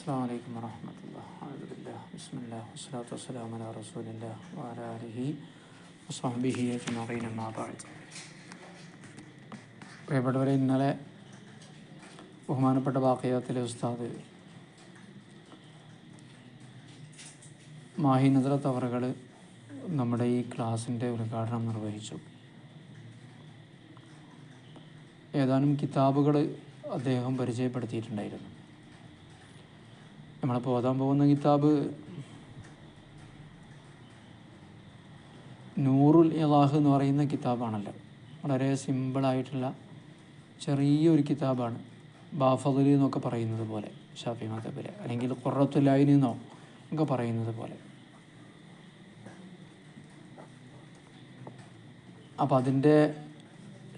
അസ്സാം വലൈക്കും വറഹമത്തുള്ള അലഹദില്ല ബിസ്മില്ല വസ്സലാത്തു വസ്സലാം അല റസൂലില്ല വാലാലിഹി വസ്വാബിഹി അജ്മറീനമാബാഴ്ച പ്രിയപ്പെട്ടവരെ ഇന്നലെ ബഹുമാനപ്പെട്ട ബാക്കിയത്തിലെ ഉസ്താദ് മാഹി നദ്രത്ത് അവറുകൾ നമ്മുടെ ഈ ക്ലാസിന്റെ ഉദ്ഘാടനം നിർവഹിച്ചു. ഏതാനും കിതാബുകൾ അദ്ദേഹം പരിചയപ്പെടുത്തിയിട്ടുണ്ടായിരുന്നു. നമ്മളിപ്പോൾ ഓതാൻ പോകുന്ന കിതാബ് നൂറുൽ ഇലാഹ് എന്ന് പറയുന്ന കിതാബാണല്ലോ. വളരെ സിമ്പിളായിട്ടുള്ള ചെറിയൊരു കിതാബാണ്. ബാഫദലി എന്നൊക്കെ പറയുന്നത് പോലെ ഷാഫി മതബിലെ അല്ലെങ്കിൽ കുറത്തുലായിനി എന്നോ ഒക്കെ പറയുന്നത് പോലെ. അപ്പം അതിന്റെ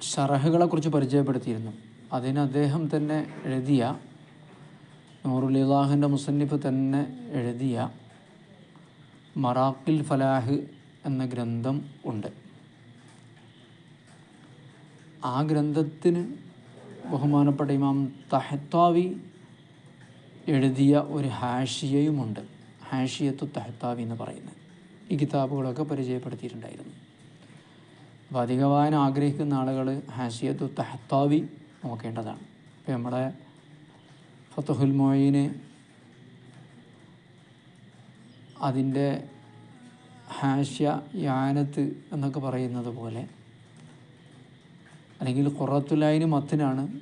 ഷറഹുകളെക്കുറിച്ച് പരിചയപ്പെടുത്തിയിരുന്നു. അതിന് അദ്ദേഹം തന്നെ എഴുതിയ നൂറുൽ ഇലാഹിന്റെ മുസന്നിഫ് തന്നെ എഴുതിയ മറാക്കിൽ ഫലാഹ് എന്ന ഗ്രന്ഥം ഉണ്ട്. ആ ഗ്രന്ഥത്തിന് ബഹുമാനപ്പെട്ട ഇമാം തഹത്താവി എഴുതിയ ഒരു ഹാഷിയയുമുണ്ട്. ഹാഷിയത്തു തഹത്താവി എന്ന് പറയുന്നത്. ഈ കിതാബുകളൊക്കെ പരിചയപ്പെടുത്തിയിട്ടുണ്ടായിരുന്നു. അപ്പോൾ അധിക വായന ആഗ്രഹിക്കുന്ന ആളുകൾ ഹാഷിയത്തു തഹത്താവി നോക്കേണ്ടതാണ്. ഇപ്പോൾ നമ്മുടെ ഫത്തുഹുൽ മൊയ്ന് അതിന്റെ ഹാഷ്യ യാനത്ത് എന്നൊക്കെ പറയുന്നത് പോലെ അല്ലെങ്കിൽ ഖുറത്തുലായിന് മത്തിനാണ്.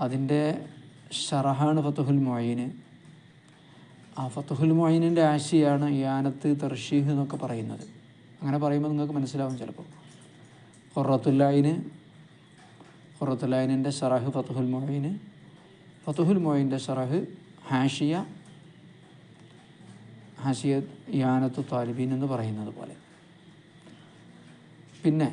അതിന്റെ ഷറഹാണ് ഫത്തുഹുൽ മൊയ്ന് ആ ഫത്തുഹുൽ മൊയ്നിന്റെ ആശയാണ് യാനത്ത് തർഷീഹ് എന്നൊക്കെ പറയുന്നത്. അങ്ങനെ പറയുമ്പോൾ നിങ്ങൾക്ക് മനസ്സിലാവും ചിലപ്പോൾ. ഖുറത്തുല്ലായിന് ഖുറത്തുല്ലായിനിന്റെ ഷറഹ് ഫത്തുഹുൽ മൊയ്ന് ഫത്തുഹുൽ മൊയിന്റെ ഷറഹ് ഹാഷിയ ഹാഷിയ യാനത്തു താലിബീൻ എന്ന് പറയുന്നത് പോലെ. പിന്നെ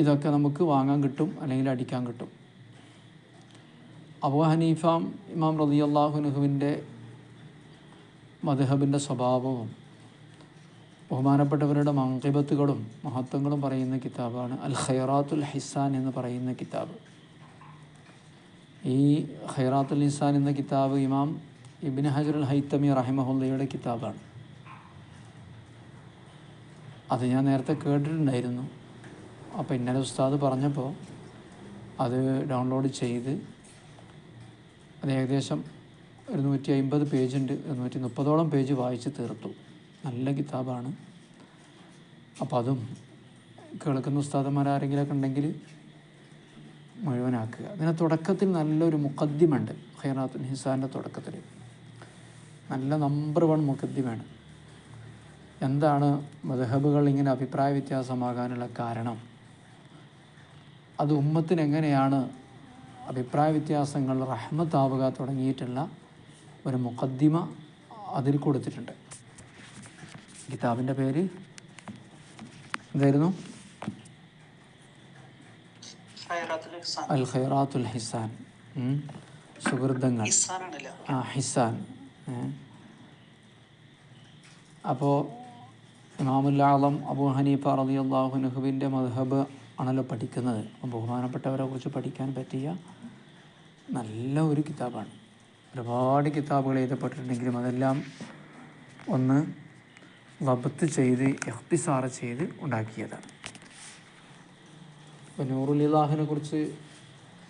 ഇതൊക്കെ നമുക്ക് വാങ്ങാൻ കിട്ടും അല്ലെങ്കിൽ അടിക്കാൻ കിട്ടും. അബു ഹനീഫാം ഇമാം റതി അള്ളാഹുനുഹുവിന്റെ മധുഹബിന്റെ സ്വഭാവവും ബഹുമാനപ്പെട്ടവരുടെ മങ്കിബത്തുകളും മഹത്വങ്ങളും പറയുന്ന കിതാബാണ് അൽ ഖൈറാത്തുൽ ഹിസാൻ എന്ന് പറയുന്ന കിതാബ്. ഈ ഹൈറാത്തുൽ ഇസാൻ എന്ന കിതാബ് ഇമാം ഇബിൻ ഹജറുൽ ഹൈത്തമി റഹിമഹുല്ലയുടെ കിതാബാണ്. അത് ഞാൻ നേരത്തെ കേട്ടിട്ടുണ്ടായിരുന്നു. അപ്പോൾ ഇന്നലെ ഉസ്താദ് പറഞ്ഞപ്പോൾ അത് ഡൗൺലോഡ് ചെയ്ത് അത് ഏകദേശം ഒരു നൂറ്റി അമ്പത് പേജുണ്ട്. നൂറ്റി മുപ്പതോളം പേജ് വായിച്ച് തീർത്തു. നല്ല കിതാബാണ്. അപ്പോൾ അതും കേൾക്കുന്ന ഉസ്താദന്മാർ ആരെങ്കിലുമൊക്കെ ഉണ്ടെങ്കിൽ മുഴുവനാക്കുക. അതിന് തുടക്കത്തിൽ നല്ലൊരു മുക്കദ്ദിമുണ്ട് ഖൈറാത്തുൽ ഹിസാന്റെ തുടക്കത്തിൽ നല്ല നമ്പർ വൺ മുക്കദ്ദിമാണ് എന്താണ് മദഹബുകൾ ഇങ്ങനെ അഭിപ്രായ വ്യത്യാസമാകാനുള്ള കാരണം? അത് ഉമ്മത്തിന് എങ്ങനെയാണ് അഭിപ്രായ വ്യത്യാസങ്ങൾ റഹ്മത്താവുക തുടങ്ങിയിട്ടുള്ള ഒരു മുഖദ്ദിമ അതിൽ കൊടുത്തിട്ടുണ്ട്. കിതാബിന്റെ പേര് എന്തായിരുന്നു? അൽ ഖൈറാത്തുൽ ഹിസാൻ സുഹൃതങ്ങൾ ആ ഹിസാൻ. അപ്പോൾ ഇമാമുല്ലാളം അബൂ ഹനീഫ റതി അള്ളാഹുനുഹുവിന്റെ മദ്ഹബ് ആണല്ലോ പഠിക്കുന്നത്. അപ്പം ബഹുമാനപ്പെട്ടവരെ കുറിച്ച് പഠിക്കാൻ പറ്റിയ നല്ല ഒരു കിതാബാണ്. ഒരുപാട് കിതാബുകൾ എഴുതപ്പെട്ടിട്ടുണ്ടെങ്കിലും അതെല്ലാം ഒന്ന് വബത്ത് ചെയ്ത് എഹ്തിസാറ ചെയ്ത് ഉണ്ടാക്കിയതാണ്. അപ്പോൾ നൂറുലിലാഹിനെ കുറിച്ച്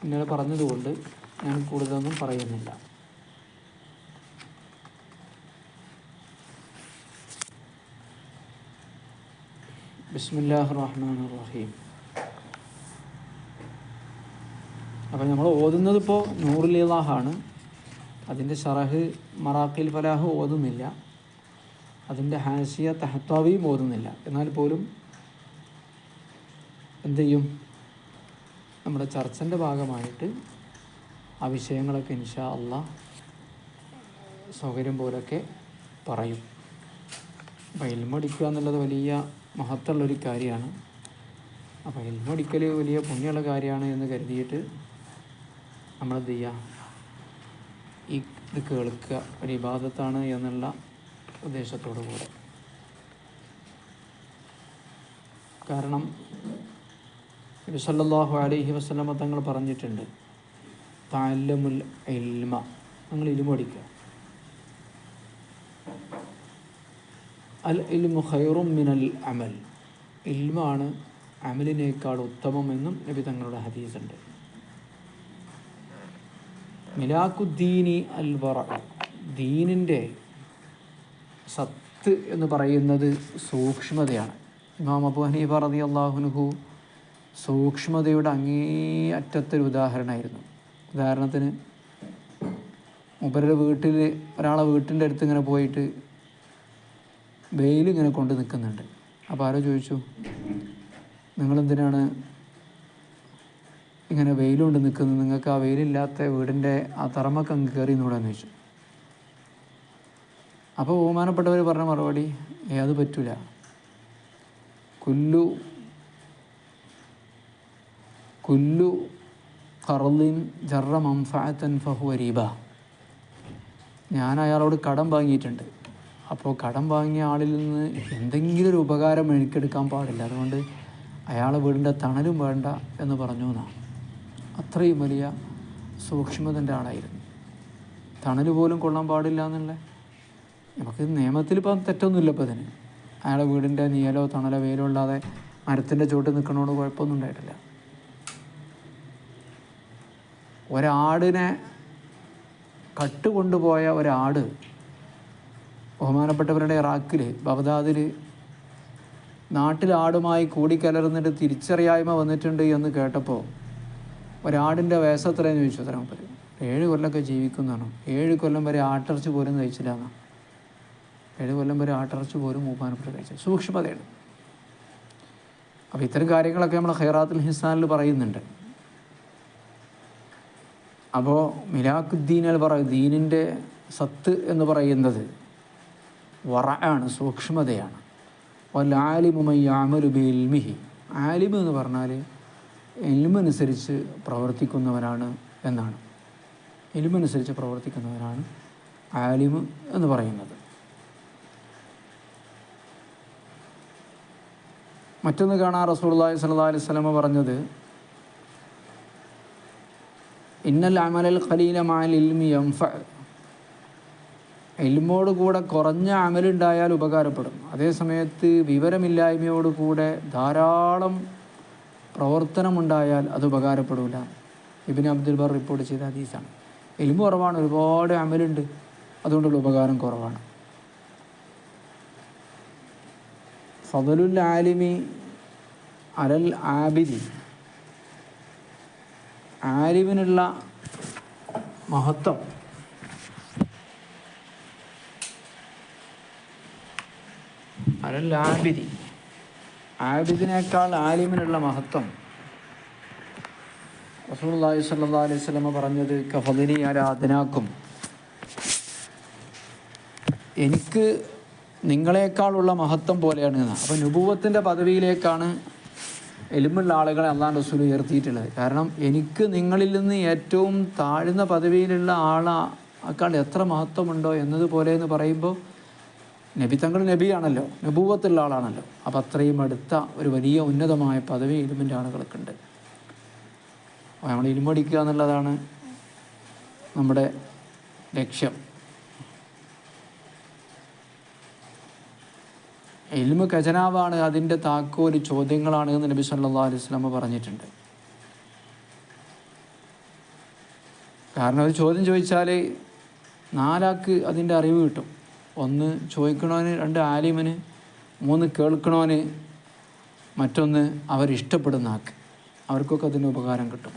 ഇന്നലെ പറഞ്ഞതുകൊണ്ട് ഞാൻ കൂടുതലൊന്നും പറയുന്നില്ല. ബിസ്മില്ലാഹ് റഹ്മാൻ റഹീം അപ്പോൾ നമ്മൾ ഓതുന്നത് ഇപ്പോൾ നൂറുലിലാഹാണ്. അതിന്റെ ഷറഹ് മറാഖിൽ ഫലാഹ് ഓതുന്നില്ല. അതിന്റെ ഹാസിയ തഹത്താവിയും ഓതുന്നില്ല. എന്നാൽ പോലും എന്ത് ചെയ്യും? നമ്മുടെ ചർച്ചന്റെ ഭാഗമായിട്ട് ആ വിഷയങ്ങളൊക്കെ ഇൻഷാ അല്ല സൗകര്യം പോലൊക്കെ പറയും. അപ്പോൾ എൽമടിക്കുക എന്നുള്ളത് വലിയ മഹത്തുള്ളൊരു കാര്യമാണ്. അപ്പോൾ എൽമടിക്കൽ വലിയ പുണ്യമുള്ള കാര്യമാണ് എന്ന് കരുതിയിട്ട് നമ്മളെന്ത് ചെയ്യുക ഈ ഇത് കേൾക്കുക. ഒരു ഇബാദത്താണ് എന്നുള്ള ഉദ്ദേശത്തോടു കൂടെ. കാരണം നബി സല്ലല്ലാഹു അലൈഹി വസ്ലമ തങ്ങൾ പറഞ്ഞിട്ടുണ്ട് താലമുൽ ഇൽമ. നിങ്ങൾ ഇലിമ പഠിക്കുക. അൽ ഇൽമു ഖൈറും മിനൽ അമൽ. ഇൽമാണ് അമലിനേക്കാൾ ഉത്തമമെന്നും നബി തങ്ങളുടെ ഹദീസുണ്ട് മിലാക്കുദ്ദീനി അൽ വറ. ദീനിന്റെ സത്ത് എന്ന് പറയുന്നത് സൂക്ഷ്മതയാണ്. ഇമാം അബു ഹനീഫ റതി അള്ളാഹുനുഹു സൂക്ഷ്മതയുടെ അങ്ങേയറ്റത്തൊരു ഉദാഹരണമായിരുന്നു. ഉദാഹരണത്തിന് മൂപ്പരുടെ വീട്ടിൽ ഒരാളെ വീട്ടിന്റെ അടുത്ത് ഇങ്ങനെ പോയിട്ട് വെയിൽ ഇങ്ങനെ കൊണ്ട് നിൽക്കുന്നുണ്ട്. അപ്പോൾ ആരോ ചോദിച്ചു നിങ്ങളെന്തിനാണ് ഇങ്ങനെ വെയിലുകൊണ്ട് നിൽക്കുന്നത്? നിങ്ങൾക്ക് ആ വെയിലില്ലാത്ത വീടിന്റെ ആ തറമൊക്കെ അങ്ങ് കയറി എന്നൂടെന്ന് ചോദിച്ചു. അപ്പോൾ ബഹുമാനപ്പെട്ടവർ പറഞ്ഞ മറുപടി ഏത് പറ്റൂല. കുല്ലു കുല്ലു കറലിൻ ജറ മംഫാത്തൻ ഫഹു അരീബ ഞാൻ അയാളോട് കടം വാങ്ങിയിട്ടുണ്ട്. അപ്പോൾ കടം വാങ്ങിയ ആളിൽ നിന്ന് എന്തെങ്കിലും ഒരു ഉപകാരം എനിക്കെടുക്കാൻ പാടില്ല. അതുകൊണ്ട് അയാളെ വീടിന്റെ തണലും വേണ്ട എന്ന് പറഞ്ഞു എന്നാണ്. അത്രയും വലിയ സൂക്ഷ്മതന്റെ ആളായിരുന്നു. തണൽ പോലും കൊള്ളാൻ പാടില്ല എന്നുള്ള. നമുക്ക് നിയമത്തിൽ ഇപ്പം തെറ്റൊന്നുമില്ല ഇപ്പം അതിന്. അയാളെ വീടിന്റെ നീലോ തണലോ വെയിലോ ഇല്ലാതെ മരത്തിന്റെ ചുവട്ട് നിൽക്കണോട് കുഴപ്പമൊന്നും ഉണ്ടായിട്ടില്ല. ഒരാടിനെ കട്ടുകൊണ്ടുപോയ ഒരാട് ബഹുമാനപ്പെട്ടവരുടെ ഇറാഖിൽ ബഗ്ദാദിൽ നാട്ടിലാടുമായി കൂടിക്കലർന്നിട്ട് തിരിച്ചറിയായ്മ വന്നിട്ടുണ്ട് എന്ന് കേട്ടപ്പോൾ ഒരാടിന്റെ വയസ്സ് എത്രയെന്ന് ചോദിച്ചു. അത്ര മുപ്പത് ഏഴ് കൊല്ലമൊക്കെ ജീവിക്കുന്നതാണ്. ഏഴ് കൊല്ലം വരെ ആട്ടിറച്ചി പോലും കഴിച്ചില്ല എന്നാണ് ഏഴ് കൊല്ലം വരെ ആട്ടിറച്ചി പോലും മൂപ്പാനപ്പെട്ട് കഴിച്ചു സൂക്ഷ്മതയാണ് അപ്പോൾ ഇത്തരം കാര്യങ്ങളൊക്കെ നമ്മൾ ഹൈറാത്തുൽ ഹിസാനിൽ പറയുന്നുണ്ട്. അപ്പോൾ മിലാഖുദ്ദീൻ അൽ പറ ദീനിന്റെ സത്ത് എന്ന് പറയുന്നത് വറ ആണ് സൂക്ഷ്മതയാണ് ആലിമുമയ്യാമലുബിൽമിഹി ബിൽമിഹി ആലിമ് എന്ന് പറഞ്ഞാൽ എൽമനുസരിച്ച് പ്രവർത്തിക്കുന്നവനാണ് എന്നാണ്. എൽമനുസരിച്ച് പ്രവർത്തിക്കുന്നവനാണ് ആലിമ് എന്ന് പറയുന്നത്. മറ്റൊന്ന് കാണാൻ റസൂലുള്ളാഹി സ്വല്ലല്ലാഹി അലൈഹി സ്വലമ പറഞ്ഞത് ഇന്നൽ അമലൽ ഖലീല മാൽ ഇൽമി യംഫ. എൽമോട് കൂടെ കുറഞ്ഞ അമലുണ്ടായാൽ ഉപകാരപ്പെടും. അതേ സമയത്ത് വിവരമില്ലായ്മയോട് കൂടെ ധാരാളം പ്രവർത്തനമുണ്ടായാൽ അത് ഉപകാരപ്പെടില്ല ഇബിൻ അബ്ദുൽ ബർ റിപ്പോർട്ട് ചെയ്ത ഹദീസാണ്. എൽമ കുറവാണ് ഒരുപാട് അമലുണ്ട്. അതുകൊണ്ടുള്ള ഉപകാരം കുറവാണ്. ഫതലുൽ ആലിമി അലൽ ആബിദി. ആലിമിനുള്ള മഹത്വം. അലൽ ആബിദി ആബിദിനേക്കാൾ ആലിമിനുള്ള മഹത്വം. റസൂലുള്ളാഹി സ്വല്ലല്ലാഹു അലൈഹി വസല്ലമ പറഞ്ഞത് കഫദിനി ആരാധനാക്കും. എനിക്ക് നിങ്ങളെക്കാളുള്ള മഹത്വം പോലെയാണ് അപ്പോൾ നുപൂവത്തിന്റെ പദവിയിലേക്കാണ് എലുമ്പുള്ള ആളുകളെ അള്ളാൻ റസൂൽ ഉയർത്തിയിട്ടുള്ളത് കാരണം എനിക്ക് നിങ്ങളിൽ നിന്ന് ഏറ്റവും താഴ്ന്ന പദവിയിലുള്ള ആളാക്കാൾ എത്ര മഹത്വമുണ്ടോ എന്നതുപോലെ എന്ന് പറയുമ്പോൾ നബി തങ്ങൾ നബിയാണല്ലോ നബൂവത്തുള്ള ആളാണല്ലോ. അപ്പം അത്രയും അടുത്ത ഒരു വലിയ ഉന്നതമായ പദവി ഇലുമിന്റെ ആളുകൾക്കുണ്ട് അപ്പോൾ നമ്മൾ ഇരുമ്പടിക്കുക എന്നുള്ളതാണ് നമ്മുടെ ലക്ഷ്യം. ഇൽമ ഖജനാവാണ് അതിന്റെ താക്കോൽ ചോദ്യങ്ങളാണ് എന്ന് നബി സല്ലാ അലൈഹി സ്വലമ പറഞ്ഞിട്ടുണ്ട്. കാരണം ഒരു ചോദ്യം ചോദിച്ചാൽ നാലാക്ക് അതിന്റെ അറിവ് കിട്ടും. ഒന്ന് ചോദിക്കണോന് രണ്ട് ആലിമന് മൂന്ന് കേൾക്കണോന് മറ്റൊന്ന് അവരിഷ്ടപ്പെടുന്ന ആക്ക് അവർക്കൊക്കെ അതിന്റെ ഉപകാരം കിട്ടും.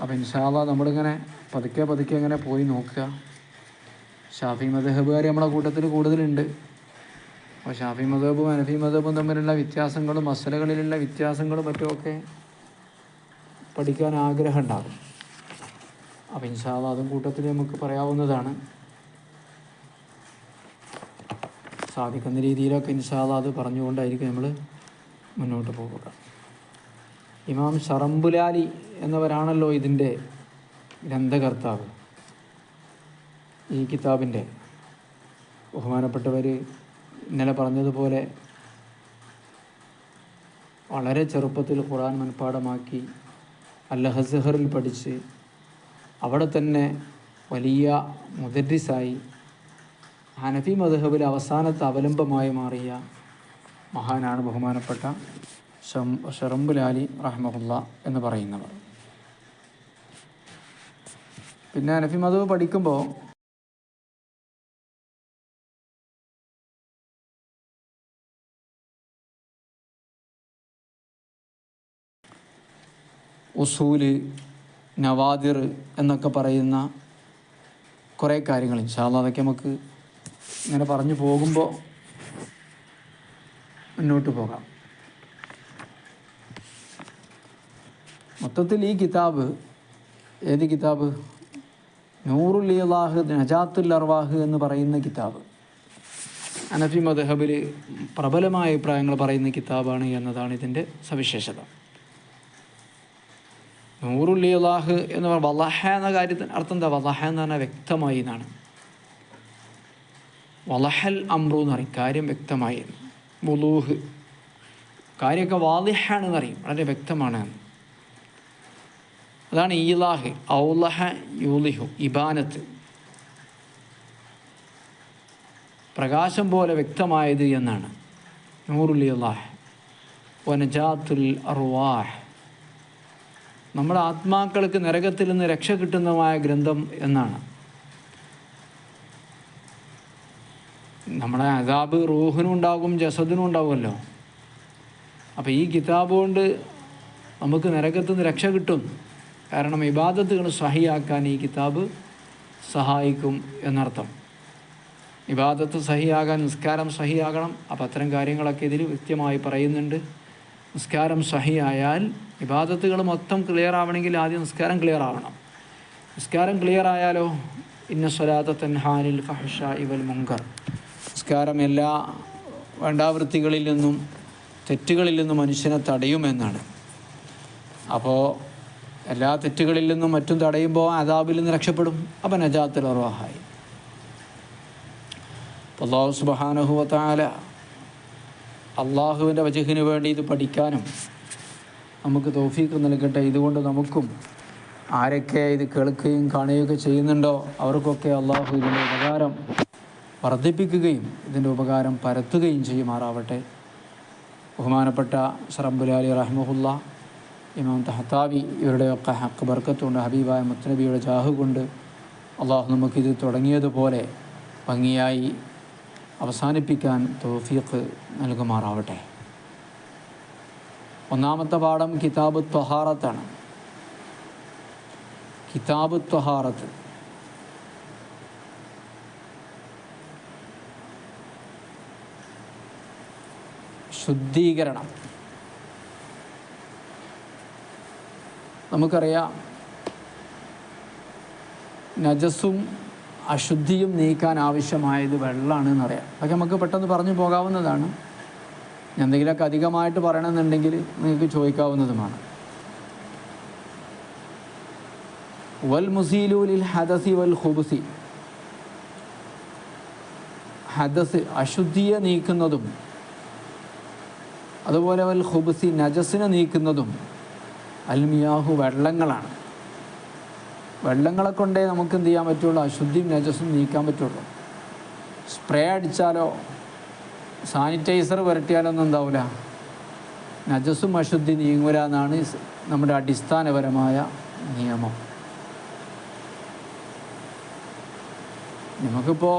അപ്പോൾ ഇൻഷാല്ല നമ്മളിങ്ങനെ പതുക്കെ പതുക്കെ ഇങ്ങനെ പോയി നോക്കുക. ഷാഫി മദഹബുകാർ നമ്മളെ കൂട്ടത്തിൽ കൂടുതലുണ്ട്. അപ്പോൾ ഷാഫി മതബും അനഫി മതബും തമ്മിലുള്ള വ്യത്യാസങ്ങളും മസലകളിലുള്ള വ്യത്യാസങ്ങളും മറ്റുമൊക്കെ പഠിക്കാൻ ആഗ്രഹം ഉണ്ടാകും അപ്പോൾ ഇൻഷാല്ല അതും കൂട്ടത്തിൽ നമുക്ക് പറയാവുന്നതാണ്. സാധിക്കുന്ന രീതിയിലൊക്കെ ഇൻഷാല്ല അത് പറഞ്ഞുകൊണ്ടായിരിക്കും നമ്മൾ മുന്നോട്ട് പോവുക. ഇമാം ഷറംബുലാലി എന്നവരാണല്ലോ ഇതിന്റെ ഗ്രന്ഥകർത്താവ്. ഈ കിതാബിന്റെ ബഹുമാനപ്പെട്ടവർ ഇന്നലെ പറഞ്ഞതുപോലെ വളരെ ചെറുപ്പത്തിൽ ഖുർആൻ മനഃപ്പാടമാക്കി അല്ലഹസഹറിൽ ഹസഹറിൽ പഠിച്ച് അവിടെ തന്നെ വലിയ മുദരിസായി ഹനഫി മദ്ഹബിൽ അവസാനത്തെ അവലംബമായി മാറിയ മഹാനാണ് ബഹുമാനപ്പെട്ട ഷം ഷറംബുലാലി റഹ്മുല്ല എന്ന് പറയുന്നവർ. പിന്നെ ഹനഫി മധുബ് പഠിക്കുമ്പോൾ ഉസൂൽ നവാദിർ എന്നൊക്കെ പറയുന്ന കുറേ കാര്യങ്ങൾ. ഇൻഷാല്ല അതൊക്കെ നമുക്ക് ഇങ്ങനെ പറഞ്ഞു പോകുമ്പോൾ മുന്നോട്ട് പോകാം. മൊത്തത്തിൽ ഈ കിതാബ് ഏത് കിതാബ്? നൂറുൽ ഇലാഹ് നജാത്തുൽ അർവാഹ് എന്ന് പറയുന്ന കിതാബ്. അനഫി മദഹബിൽ പ്രബലമായ അഭിപ്രായങ്ങൾ പറയുന്ന കിതാബാണ് എന്നതാണ് ഇതിന്റെ സവിശേഷത. നൂറുൽ അള്ളാഹ് എന്ന് പറഞ്ഞാൽ വലഹ എന്ന കാര്യത്തിന് അർത്ഥം എന്താ? വലഹ എന്ന് പറഞ്ഞാൽ വ്യക്തമായി എന്നാണ്. വലഹൽ അമ്രു എന്ന് പറയും. കാര്യം വ്യക്തമായി. മുലൂഹ്. കാര്യമൊക്കെ വാദിഹാണെന്ന് അറിയും വളരെ വ്യക്തമാണ്. അതാണ് ഈലാഹ്. ഔലഹ യൂലിഹു. ഇബാനത്ത്. പ്രകാശം പോലെ വ്യക്തമായത് എന്നാണ്. നൂറുൽ അള്ളാഹ് വനജാത്തുൽ അർവാഹ്. നമ്മുടെ ആത്മാക്കൾക്ക് നരകത്തിൽ നിന്ന് രക്ഷ കിട്ടുന്നതുമായ ഗ്രന്ഥം എന്നാണ്. നമ്മുടെ അതാബ് റൂഹിനും ഉണ്ടാകും ജസദിനും ഉണ്ടാകുമല്ലോ. അപ്പോൾ ഈ കിതാബ് കൊണ്ട് നമുക്ക് നരകത്തിൽ നിന്ന് രക്ഷ കിട്ടും. കാരണം ഇബാദത്തുകൾ സഹിയാക്കാൻ ഈ കിതാബ് സഹായിക്കും എന്നർത്ഥം. ഇബാദത്ത് സഹിയാകാൻ നിസ്കാരം സഹിയാകണം. അപ്പം അത്തരം കാര്യങ്ങളൊക്കെ ഇതിൽ വ്യക്തമായി പറയുന്നുണ്ട്. നിസ്കാരം സഹിയായാൽ ഇബാദത്തുകൾ മൊത്തം ക്ലിയർ ആവണമെങ്കിൽ ആദ്യം നിസ്കാരം ക്ലിയർ ആവണം. നിസ്കാരം ക്ലിയർ ആയാലോ? ഇന്ന സ്വലാത്ത തൻഹാനിൽ ഫഹഷ ഇവൽ മുങ്കർ. നിസ്കാരം എല്ലാ വേണ്ടാവൃത്തികളിൽ നിന്നും തെറ്റുകളിൽ നിന്നും മനുഷ്യനെ തടയുമെന്നാണ് അപ്പോൾ എല്ലാ തെറ്റുകളിൽ നിന്നും മറ്റും തടയുമ്പോൾ അതാബിൽ നിന്ന് രക്ഷപ്പെടും. അപ്പം നജാത്തിൽ അറുവാഹായി അള്ളാഹു സുബാനുഹുവത്താല അള്ളാഹുവിന്റെ വജഹിന് വേണ്ടി ഇത് പഠിക്കാനും നമുക്ക് തോഫീക്ക് നൽകട്ടെ. ഇതുകൊണ്ട് നമുക്കും ആരൊക്കെ ഇത് കേൾക്കുകയും കാണുകയൊക്കെ ചെയ്യുന്നുണ്ടോ അവർക്കൊക്കെ അള്ളാഹു ഇതിന്റെ ഉപകാരം വർദ്ധിപ്പിക്കുകയും ഇതിന്റെ ഉപകാരം പരത്തുകയും ചെയ്യുമാറാവട്ടെ. ബഹുമാനപ്പെട്ട ഷറബുലാലി റഹ്മുല്ല ഇമാം തഹത്താവി ഇവരുടെയൊക്കെ ഹക്ക് ബർക്കത്തുകൊണ്ട് ഹബീബായ മുത്തനബിയുടെ ജാഹു കൊണ്ട് അള്ളാഹു നമുക്കിത് തുടങ്ങിയതുപോലെ ഭംഗിയായി അവസാനിപ്പിക്കാൻ തോഫീഖ് നൽകുമാറാവട്ടെ. ഒന്നാമത്തെ പാഠം കിതാബ് ത്വഹാറത്താണ്. കിതാബ് ത്വഹാറത്ത്. ശുദ്ധീകരണം. നമുക്കറിയാം നജസും അശുദ്ധിയും നീക്കാൻ ആവശ്യമായത് വെള്ളമാണ് എന്നറിയാം അതൊക്കെ നമുക്ക് പെട്ടെന്ന് പറഞ്ഞു പോകാവുന്നതാണ്. എന്തെങ്കിലുമൊക്കെ അധികമായിട്ട് പറയണമെന്നുണ്ടെങ്കിൽ നിങ്ങൾക്ക് ചോദിക്കാവുന്നതുമാണ്. വൽ മുസീലൂലിൽ ഹദസി വൽ ഹുബുസി ഹദസ് അശുദ്ധിയെ നീക്കുന്നതും അതുപോലെ വൽ ഹുബുസി നജസിനെ നീക്കുന്നതും അൽമിയാഹു വെള്ളങ്ങളാണ്. വെള്ളങ്ങളെ കൊണ്ടേ നമുക്ക് എന്ത് ചെയ്യാൻ പറ്റുള്ളൂ? അശുദ്ധിയും നജസും നീക്കാൻ പറ്റുള്ളൂ. സ്പ്രേ അടിച്ചാലോ? സാനിറ്റൈസർ പുരട്ടിയാലൊന്നും എന്താവില്ല നജസും അശുദ്ധി നീങ്ങുക എന്നാണ് നമ്മുടെ അടിസ്ഥാനപരമായ നിയമം. നമുക്കിപ്പോൾ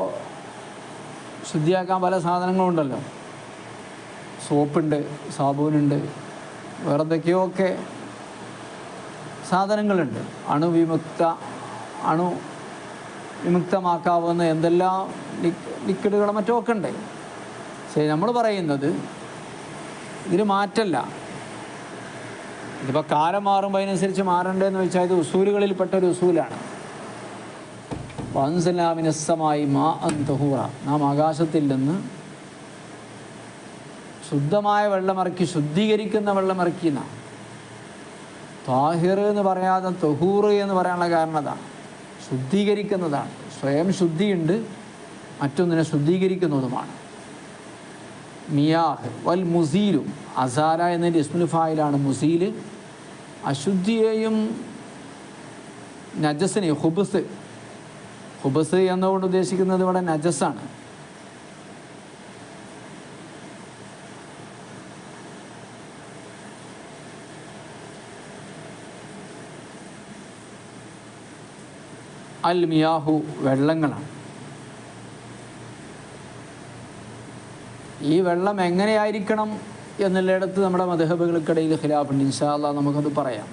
ശുദ്ധിയാക്കാൻ പല സാധനങ്ങളുണ്ടല്ലോ. സോപ്പുണ്ട് സാബൂനുണ്ട് വേറെ എന്തൊക്കെയോ ഒക്കെ സാധനങ്ങളുണ്ട്. അണുവിമുക്ത അണു വിമുക്തമാക്കാവുന്ന എന്തെല്ലാം ലിക്വിഡുകളും മറ്റും ഒക്കെ ഉണ്ട്. ശരി നമ്മൾ പറയുന്നത് ഇതിന് മാറ്റല്ല. ഇതിപ്പോൾ കാലം മാറുമ്പോൾ അതിനനുസരിച്ച് മാറണ്ടേന്ന് വെച്ചാൽ ഇത് ഉസൂലുകളിൽപ്പെട്ട ഒരു ഉസൂലാണ്. വൻസലാമിനസ്സമായി മാ അന്തഹൂറ നാം ആകാശത്തിൽ നിന്ന് ശുദ്ധമായ വെള്ളമിറക്കി ശുദ്ധീകരിക്കുന്ന വെള്ളമിറക്കിയെന്ന താഹിർ എന്ന് പറയാതെ തൊഹൂർ എന്ന് പറയാനുള്ള കാരണം അതാണ്. ശുദ്ധീകരിക്കുന്നതാണ്. സ്വയം ശുദ്ധിയുണ്ട് മറ്റൊന്നിനെ ശുദ്ധീകരിക്കുന്നതുമാണ്. മിയാഹ് വൽ മുസീലും അസാര എന്നതിന്റെ ഇസ്മുൽ ഫായിലാണ് മുസീൽ അശുദ്ധിയെയും നജസിനെയും ഹുബസ് ഹുബസ് എന്നുകൊണ്ട് ഉദ്ദേശിക്കുന്നത് ഇവിടെ നജസാണ്. അൽ മിയാഹു വെള്ളങ്ങളാണ്. ഈ വെള്ളം എങ്ങനെയായിരിക്കണം എന്നുള്ളിടത്ത് നമ്മുടെ മധുഹബുകൾക്കിടയിൽ ഖിലാഫുണ്ട്. ഇൻഷാല്ല നമുക്കത് പറയാം.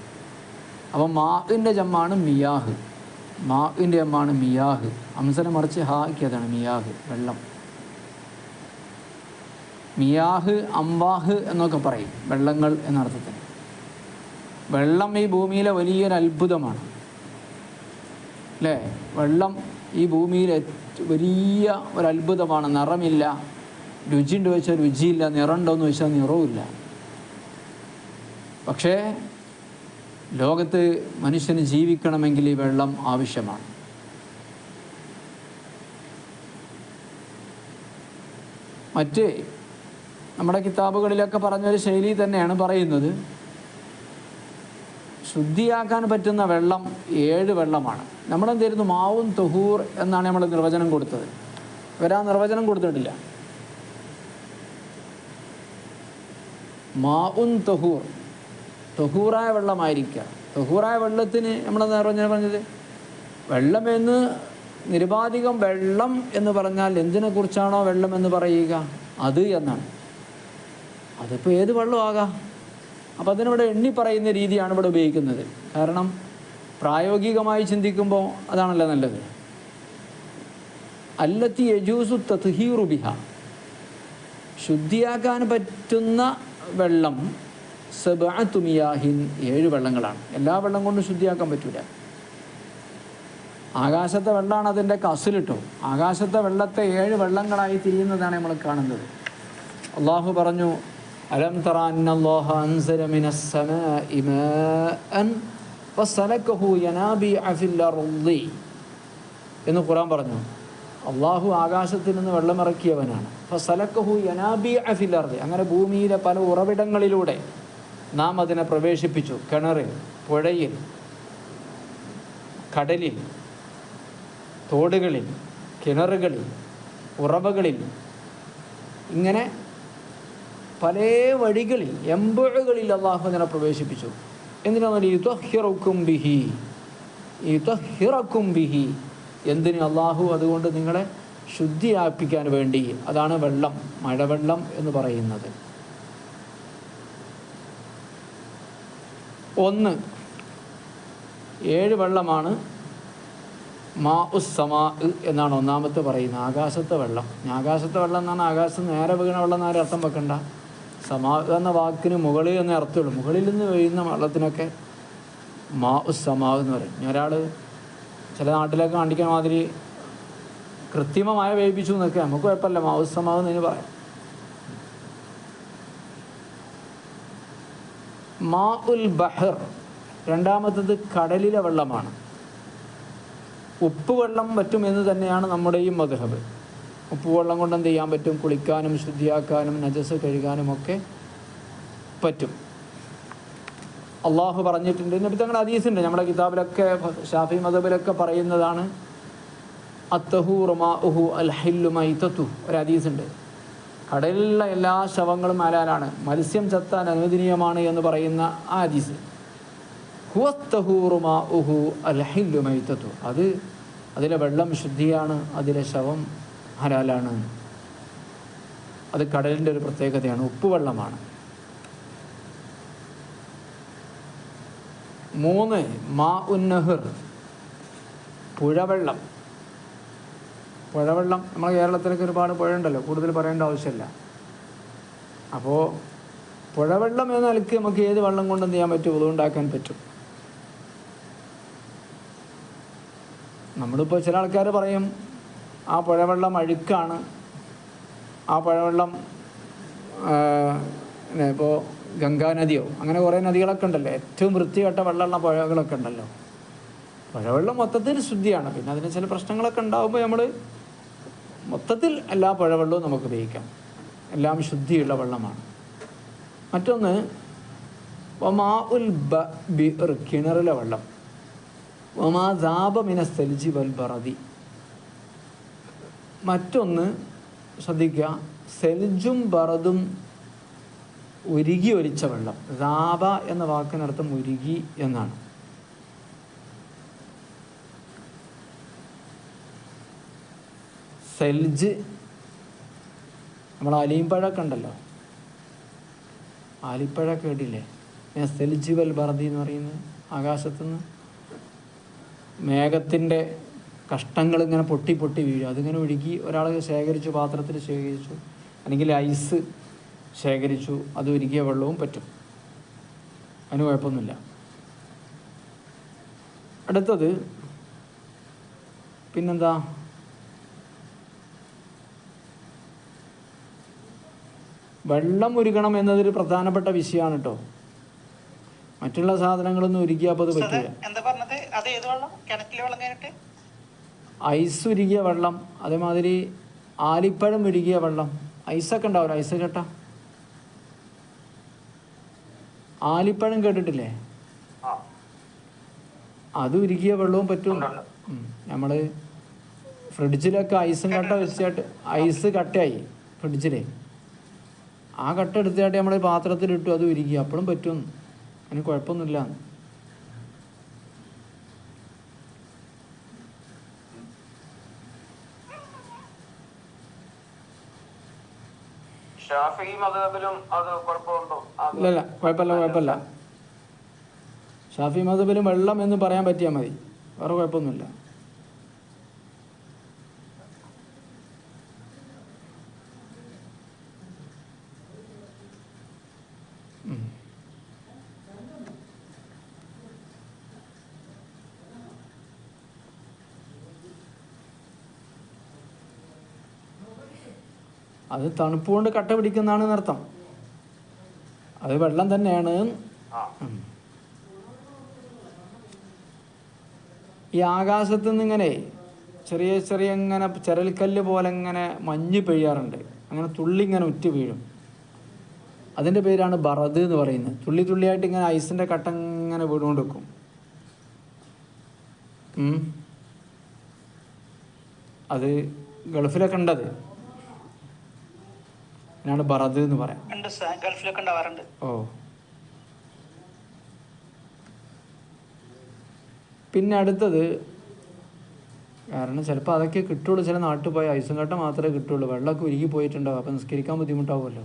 അപ്പം മാഹിന്റെ ജമ്മാണ് മിയാഹ്. മാഹിന്റെ ജമ്മാണ് മിയാഹ്. അംസനെ മറിച്ച് ഹാക്കിയതാണ് മിയാഹ് വെള്ളം. മിയാഹ് അംവാഹ് എന്നൊക്കെ പറയും. വെള്ളങ്ങൾ എന്നർത്ഥത്തിൽ. വെള്ളം ഈ ഭൂമിയിലെ വലിയൊരു അത്ഭുതമാണ് അല്ലേ? വെള്ളം ഈ ഭൂമിയിൽ വലിയ ഒരു അത്ഭുതമാണ് നിറമില്ല. രുചിയുണ്ട് വെച്ചാൽ രുചിയില്ല. നിറമുണ്ടോ എന്ന് വെച്ചാൽ നിറവുമില്ല. പക്ഷേ ലോകത്ത് മനുഷ്യന് ജീവിക്കണമെങ്കിൽ ഈ വെള്ളം ആവശ്യമാണ്. മറ്റ് നമ്മുടെ കിതാബുകളിലൊക്കെ പറഞ്ഞൊരു ശൈലി തന്നെയാണ് പറയുന്നത്. ശുദ്ധിയാക്കാൻ പറ്റുന്ന വെള്ളം ഏഴ് വെള്ളമാണ്. നമ്മളെന്തായിരുന്നു മാവും തൊഹൂർ എന്നാണ് നമ്മൾ നിർവചനം കൊടുത്തത്. ഇവരാ നിർവചനം കൊടുത്തിട്ടില്ല. മാവുൻ തൊഹൂർ. തൊഹൂറായ വെള്ളമായിരിക്കുക. തൊഹൂറായ വെള്ളത്തിന് നമ്മൾ നിർവചനം പറഞ്ഞത്? വെള്ളമെന്ന് നിരുപാധികം വെള്ളം എന്ന് പറഞ്ഞാൽ എന്തിനെക്കുറിച്ചാണോ വെള്ളം എന്ന് പറയുക? അത് എന്നാണ്. അതിപ്പോൾ ഏത് വെള്ളമാകാം? അപ്പോൾ അതിനിവിടെ എണ്ണി പറയുന്ന രീതിയാണ് ഇവിടെ ഉപയോഗിക്കുന്നത്. കാരണം പ്രായോഗികമായി ചിന്തിക്കുമ്പോൾ അതാണല്ലോ നല്ലത്. അല്ലത്തി യജൂസു തത്ഹീറു ബിഹ. ശുദ്ധിയാക്കാൻ പറ്റുന്ന വെള്ളം സബാത്തുമിയാഹിൻ ഏഴ് വെള്ളങ്ങളാണ്. എല്ലാ വെള്ളം കൊണ്ടും ശുദ്ധിയാക്കാൻ പറ്റൂല. ആകാശത്തെ വെള്ളമാണ് അതിന്റെ കസിലിട്ടോ. ആകാശത്തെ വെള്ളത്തെ ഏഴ് വെള്ളങ്ങളായി തിരിയുന്നതാണ് നമ്മൾ കാണുന്നത്. അള്ളാഹു പറഞ്ഞു അലം തറ الله അൻസല من السماء ماء فسلكه ينابيع في الأرض. എന്ന് ഖുറാൻ പറഞ്ഞു. അള്ളാഹു ആകാശത്തിൽ നിന്ന് വെള്ളമിറക്കിയവനാണ് ഫസലക്കഹു സലക്കഹു യനാബി അർളി അങ്ങനെ ഭൂമിയിലെ പല ഉറവിടങ്ങളിലൂടെ നാം അതിനെ പ്രവേശിപ്പിച്ചു. കിണറിൽ പുഴയിൽ കടലിൽ തോടുകളിൽ കിണറുകളിൽ ഉറവകളിൽ. ഇങ്ങനെ പല വഴികളിൽ എമ്പുഴകളിൽ അള്ളാഹു അതിനെ പ്രവേശിപ്പിച്ചു. എന്തിനാണ് ബിഹി? യുതഹിറക്കും ബിഹി. എന്തിന് അള്ളാഹു അതുകൊണ്ട് നിങ്ങളെ ശുദ്ധിയാപ്പിക്കാൻ വേണ്ടി? അതാണ് വെള്ളം മഴവെള്ളം എന്ന് പറയുന്നത്. ഒന്ന് ഏഴ് വെള്ളമാണ് മാ ഉസ്സമാ എന്നാണ് ഒന്നാമത്തെ പറയുന്നത്. ആകാശത്തെ വെള്ളം. ആകാശത്തെ വെള്ളം എന്നാണ് ആകാശത്ത് നേരെ വീണ വെള്ളം എന്നാരും അർത്ഥം വെക്കണ്ട. സമാ എന്ന വാക്കിന് മുകളിൽ എന്ന അർത്ഥമുള്ളൂ മുകളിൽ നിന്ന് വീഴുന്ന വെള്ളത്തിനൊക്കെ മാ സമാവ് എന്ന് പറയും. ഒരാൾ ചില നാട്ടിലൊക്കെ കാണിക്കുന്ന മാതിരി കൃത്രിമമായ വേവിപ്പിച്ചു എന്നൊക്കെ നമുക്ക് കുഴപ്പമില്ല. മാ സമാവ് എന്ന് പറയാം. മാ ഉൽ ബഹർ രണ്ടാമത്തത് കടലിലെ വെള്ളമാണ്. ഉപ്പുവെള്ളം വെള്ളം പറ്റുമെന്ന് തന്നെയാണ് ഈ മധുഹബ്. ഉപ്പുവെള്ളം കൊണ്ട് എന്ത് ചെയ്യാൻ പറ്റും? കുളിക്കാനും ശുദ്ധിയാക്കാനും നജസ് കഴുകാനും ഒക്കെ പറ്റും. അള്ളാഹു പറഞ്ഞിട്ടുണ്ട്. നബി തങ്ങളുടെ അതീസുണ്ട് നമ്മുടെ കിതാബിലൊക്കെ ഷാഫി മതബിലൊക്കെ പറയുന്നതാണ് ഒരതീസുണ്ട് കടലിലുള്ള എല്ലാ ശവങ്ങളും ഹലാലാണ് മത്സ്യം ചത്താൻ അനുവദനീയമാണ് എന്ന് പറയുന്ന ആ ഹദീസ്. ഹുവത്തഹൂറുമാ ഉഹു അത് അതിലെ വെള്ളം ശുദ്ധിയാണ് അതിലെ ശവം ഹലാലാണ്. അത് കടലിന്റെ ഒരു പ്രത്യേകതയാണ്. ഉപ്പുവെള്ളമാണ്. മൂന്ന് മാ ഉന്നഹർ പുഴവെള്ളം. പുഴവെള്ളം നമ്മൾ കേരളത്തിലൊക്കെ ഒരുപാട് പുഴയുണ്ടല്ലോ. കൂടുതൽ പറയേണ്ട ആവശ്യമില്ല. അപ്പോൾ പുഴവെള്ളം എന്ന നിലയ്ക്ക് നമുക്ക് ഏത് വെള്ളം കൊണ്ട് ചെയ്യാൻ പറ്റും? ഉതുണ്ടാക്കാൻ പറ്റും. നമ്മളിപ്പോൾ ചില ആൾക്കാർ പറയും ആ പുഴവെള്ളം അഴുക്കാണ്. ആ പുഴവെള്ളം ഇപ്പോൾ ഗംഗാനദിയോ അങ്ങനെ കുറേ നദികളൊക്കെ ഉണ്ടല്ലോ. ഏറ്റവും വൃത്തികെട്ട വെള്ളമുള്ള പുഴകളൊക്കെ ഉണ്ടല്ലോ. പുഴവെള്ളം മൊത്തത്തിൽ ശുദ്ധിയാണ്. പിന്നെ അതിന് ചില പ്രശ്നങ്ങളൊക്കെ ഉണ്ടാകുമ്പോൾ നമ്മൾ മൊത്തത്തിൽ എല്ലാ പുഴവെള്ളവും നമുക്ക് ഉപയോഗിക്കാം. എല്ലാം ശുദ്ധിയുള്ള വെള്ളമാണ്. മറ്റൊന്ന് ഒമാ ഉൽ ബ ബിർ കിണറിലെ വെള്ളം. ഒമാ ദാബ മിന സെൽജി വൽ ബറദി. മറ്റൊന്ന് ശ്രദ്ധിക്കുക. സെൽജും ബറദും ഉരുകി ഒലിച്ച വെള്ളം. ദാബ എന്ന വാക്കിനർത്ഥം ഉരുകി എന്നാണ്. സെൽജ് നമ്മൾ അലിയമ്പഴമൊക്കെ ഉണ്ടല്ലോ. ആലിപ്പഴ കേട്ടില്ലേ? ഞാൻ സെൽജ് വൽ ബർദി എന്ന് പറയുന്നത് ആകാശത്തുനിന്ന് മേഘത്തിന്റെ കഷ്ടങ്ങൾ ഇങ്ങനെ പൊട്ടി പൊട്ടി വീഴും. അതിങ്ങനെ ഒഴുകി ഒരാൾ ശേഖരിച്ചു പാത്രത്തിൽ ശേഖരിച്ചു അല്ലെങ്കിൽ ഐസ് ശേഖരിച്ചു അത് ഉരുകിയ വെള്ളവും പറ്റും. അതിന് കുഴപ്പമൊന്നുമില്ല. അടുത്തത് പിന്നെന്താ? വെള്ളം ഉരുകണം എന്നതൊരു പ്രധാനപ്പെട്ട വിഷയമാണ് കേട്ടോ മറ്റുള്ള സാധനങ്ങളൊന്നും ഉരുകിയാൽ അപ്പോൾ അത് പറ്റില്ല ഐസ് ഉരുകിയ വെള്ളം അതേമാതിരി ആലിപ്പഴം ഉരുകിയ വെള്ളം ഐസൊക്കെ ഉണ്ടാവില്ല ഐസ് കേട്ട? ആലിപ്പഴം കേട്ടിട്ടില്ലേ? അത് ഉരുകിയ വെള്ളവും പറ്റും നമ്മൾ ഫ്രിഡ്ജിലൊക്കെ ഐസും കട്ട വെച്ചിട്ട് ഐസ് കട്ടയായി ഫ്രിഡ്ജിൽ ആ കട്ട എടുത്തിട്ട് നമ്മൾ പാത്രത്തിലിട്ടു അത് ഉരുകി. അപ്പോഴും പറ്റും. അതിന് കുഴപ്പമൊന്നുമില്ല. ഷാഫി മതബിലും അത് കുഴപ്പമുണ്ടോ? ഇല്ലല്ല കുഴപ്പമില്ല കുഴപ്പമില്ല. ഷാഫി മധുബിലും വെള്ളം എന്ന് പറയാൻ പറ്റിയാൽ മതി. വേറെ കുഴപ്പമൊന്നുമില്ല. അത് തണുപ്പ് കൊണ്ട് കട്ട പിടിക്കുന്നതാണ് അർത്ഥം അത് വെള്ളം തന്നെയാണ്. ഈ ആകാശത്ത് നിന്ന് ഇങ്ങനെ ചെറിയ ചെറിയ ഇങ്ങനെ ചരൽക്കല്ല് പോലെ ഇങ്ങനെ മഞ്ഞ് പെയ്യാറുണ്ട്. അങ്ങനെ തുള്ളി ഇങ്ങനെ ഉറ്റു വീഴും. അതിന്റെ പേരാണ് ബറദ് എന്ന് പറയുന്നത്. തുള്ളി തുള്ളിയായിട്ട് ഇങ്ങനെ ഐസിന്റെ കട്ട ഇങ്ങനെ വീടുകൊണ്ട് വെക്കും അത് ഗൾഫിലൊക്കെ ഉണ്ടത്. അതിനാണ് ബറദ് എന്ന് പറയാം. ഗൾഫിലൊക്കെ ഉണ്ടാവാറുണ്ട്. ഓ. പിന്നെ അടുത്തത് കാരണം ചിലപ്പോൾ അതൊക്കെ കിട്ടുള്ളൂ. ചില നാട്ടിൽ പോയി ഐസും കട്ട മാത്രമേ കിട്ടുള്ളൂ. വെള്ളമൊക്കെ ഉരുകി പോയിട്ടുണ്ടാവും അപ്പം നിസ്കരിക്കാൻ ബുദ്ധിമുട്ടാവുമല്ലോ.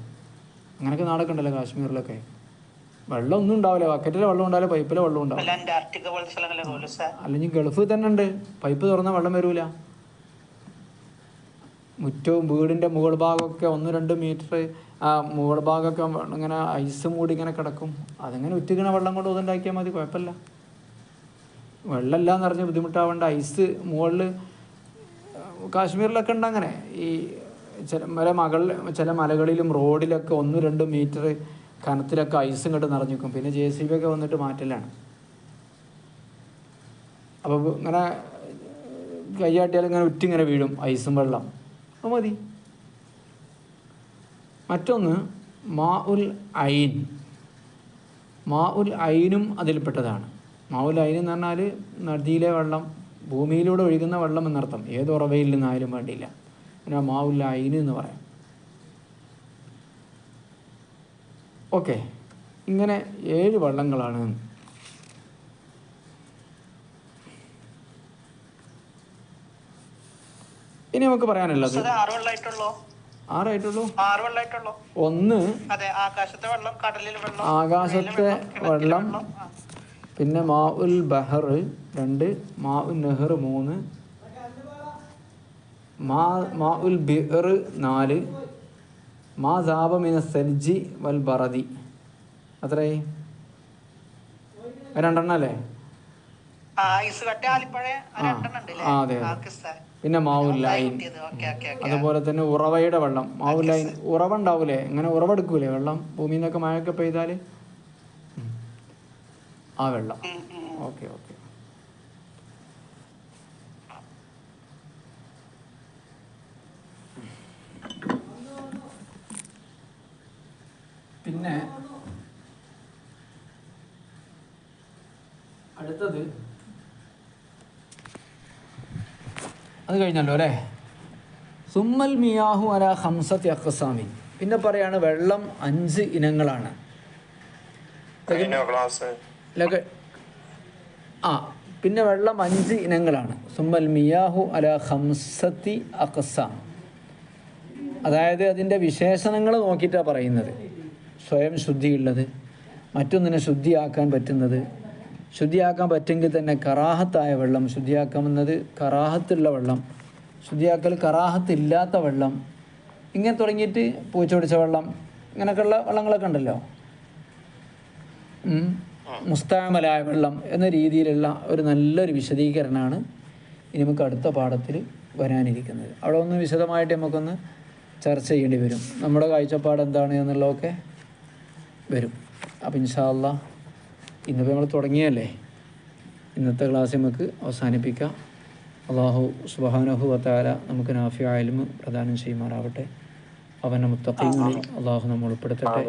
അങ്ങനെയൊക്കെ നാടൊക്കെ ഉണ്ടല്ലോ കാശ്മീരിലൊക്കെ. വെള്ളം ഒന്നും ഉണ്ടാവില്ല. ബക്കറ്റിലെ വെള്ളം ഉണ്ടാവില്ല പൈപ്പിലെ വെള്ളം ഉണ്ടാവും വല്ല അന്റാർട്ടിക്ക പോലത്തെ സ്ഥലങ്ങളിലൊക്കെ പോലെ സാർ. അല്ലെങ്കിൽ ഗൾഫിൽ തന്നെ ഉണ്ട്. പൈപ്പ് തുറന്നാൽ വെള്ളം വരൂല. മുറ്റവും വീടിന്റെ മുകൾ ഭാഗമൊക്കെ ഒന്ന് രണ്ട് മീറ്റർ ആ മുകൾ ഭാഗമൊക്കെ ഇങ്ങനെ ഐസ് മൂടി ഇങ്ങനെ കിടക്കും. അതിങ്ങനെ ഉറ്റിക്കണ വെള്ളം കൊണ്ട് ഇതുണ്ടാക്കിയാൽ മതി കുഴപ്പമില്ല. വെള്ളമില്ല എന്ന് ബുദ്ധിമുട്ടാവേണ്ട. ഐസ് മുകളിൽ കാശ്മീരിലൊക്കെ ഉണ്ട് അങ്ങനെ ഈ ചില മല മകൾ ചില മലകളിലും റോഡിലൊക്കെ ഒന്ന് രണ്ട് മീറ്റർ കനത്തിലൊക്കെ ഐസും ഇങ്ങോട്ട് നിറഞ്ഞിരിക്കും. പിന്നെ ജെ സി ബി ഒക്കെ വന്നിട്ട് മാറ്റലാണ്. അപ്പോൾ ഇങ്ങനെ കൈയാട്ടിയാൽ ഇങ്ങനെ ഉറ്റിങ്ങനെ വീഴും ഐസും വെള്ളം. മതി. മറ്റൊന്ന് മാ ഉൽ ഐൻ. മാ ഉൽ ഐനും അതിൽപ്പെട്ടതാണ്. മാ ഉൽ ഐൻ എന്ന് പറഞ്ഞാൽ നദിയിലെ വെള്ളം ഭൂമിയിലൂടെ ഒഴുകുന്ന വെള്ളം എന്നർത്ഥം. ഏത് ഉറവയിൽ നിന്നായാലും വേണ്ടിയില്ല. പിന്നെ മാ ഉൽ ഐൻ എന്ന് പറയാം. ഓക്കെ. ഇങ്ങനെ ഏഴ് വള്ളങ്ങളാണ് ഇനി നമുക്ക് പറയാനുള്ളത് ആറായിട്ടുള്ളൂ ഒന്ന് ആകാശത്തെ വെള്ളം പിന്നെ മാ ഉൽ ബഹർ രണ്ട് മാ ഉൽ നെഹർ മൂന്ന് മാ മാ ഉൽ ബിർ നാല് മാ സാബമിന സെൽജി വൽ ബറദി. അത്രേ? രണ്ടെണ്ണം അല്ലേ? അതെ, അതെ. പിന്നെ മാവു ലൈൻ അതുപോലെ തന്നെ ഉറവയുടെ വെള്ളം. മാവു ലൈൻ ഉറവ ഉണ്ടാവൂലേ ഇങ്ങനെ ഉറവെടുക്കൂലേ വെള്ളം? ഭൂമിയിൽ നിന്നൊക്കെ മഴയൊക്കെ പെയ്താൽ ആ വെള്ളം. Okay okay. പിന്നെ അടുത്തത് അത് കഴിഞ്ഞല്ലോ അല്ലേ? സുമ്മൽ മിയാഹു അല ഹംസത്ത് അക്കസാമി പിന്നെ പറയാണ് വെള്ളം അഞ്ച് ഇനങ്ങളാണ്. ആ പിന്നെ വെള്ളം അഞ്ച് ഇനങ്ങളാണ്. സുമ്മൽ മിയാഹു അല ഹംസത്തി അക്കസാം അതായത് അതിന്റെ വിശേഷണങ്ങൾ നോക്കിയിട്ടാണ് പറയുന്നത്. സ്വയം ശുദ്ധിയുള്ളത് മറ്റൊന്നിനെ ശുദ്ധിയാക്കാൻ പറ്റുന്നത് ശുദ്ധിയാക്കാൻ പറ്റുമെങ്കിൽ തന്നെ കറാഹത്തായ വെള്ളം ശുദ്ധിയാക്കാമെന്നത് കറാഹത്തുള്ള വെള്ളം. ശുദ്ധിയാക്കൽ കറാഹത്തില്ലാത്ത വെള്ളം. ഇങ്ങനെ തുടങ്ങിയിട്ട് പൂച്ച പിടിച്ച വെള്ളം. ഇങ്ങനെയൊക്കെയുള്ള വെള്ളങ്ങളൊക്കെ ഉണ്ടല്ലോ. മുസ്താമലായ വെള്ളം എന്ന രീതിയിലുള്ള ഒരു നല്ലൊരു വിശദീകരണമാണ് ഇനി നമുക്ക് അടുത്ത പാഠത്തിൽ വരാനിരിക്കുന്നത്. അവിടെ ഒന്ന് വിശദമായിട്ട് നമുക്കൊന്ന് ചർച്ച ചെയ്യേണ്ടി വരും. നമ്മുടെ കാഴ്ചപ്പാട് എന്താണ് എന്നുള്ളതൊക്കെ വരും. അപ്പം ഇൻഷാല്ല ഇന്നിപ്പോൾ നമ്മൾ തുടങ്ങിയല്ലേ ഇന്നത്തെ ക്ലാസ് നമുക്ക് അവസാനിപ്പിക്കാം. അള്ളാഹു സുബാനഹു വത്താല നമുക്ക് നാഫി ആയാലും പ്രദാനം ചെയ്യുമാറാവട്ടെ. അവന്റെ മുത്തക്കങ്ങളിൽ അള്ളാഹു നമ്മൾ ഉൾപ്പെടുത്തട്ടെ.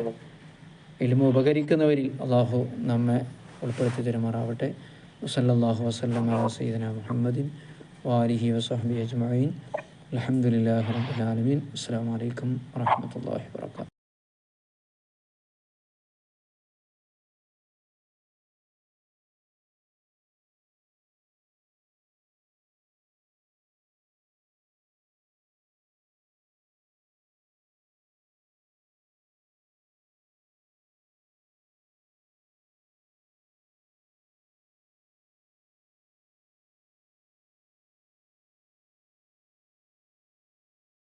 എലിമ ഉപകരിക്കുന്നവരിൽ അള്ളാഹു നമ്മെ ഉൾപ്പെടുത്തി തരുമാറാവട്ടെ. വസല്ലാഹു വസ്ലം സീദന മുഹമ്മദിൻ വാലിഹി വസഹബി അജ്മീൻ അലഹമുല്ലാ റബുലാലമീൻ അസ്സാം വലൈക്കും വാഹമത്തല്ലാഹി വാത്തു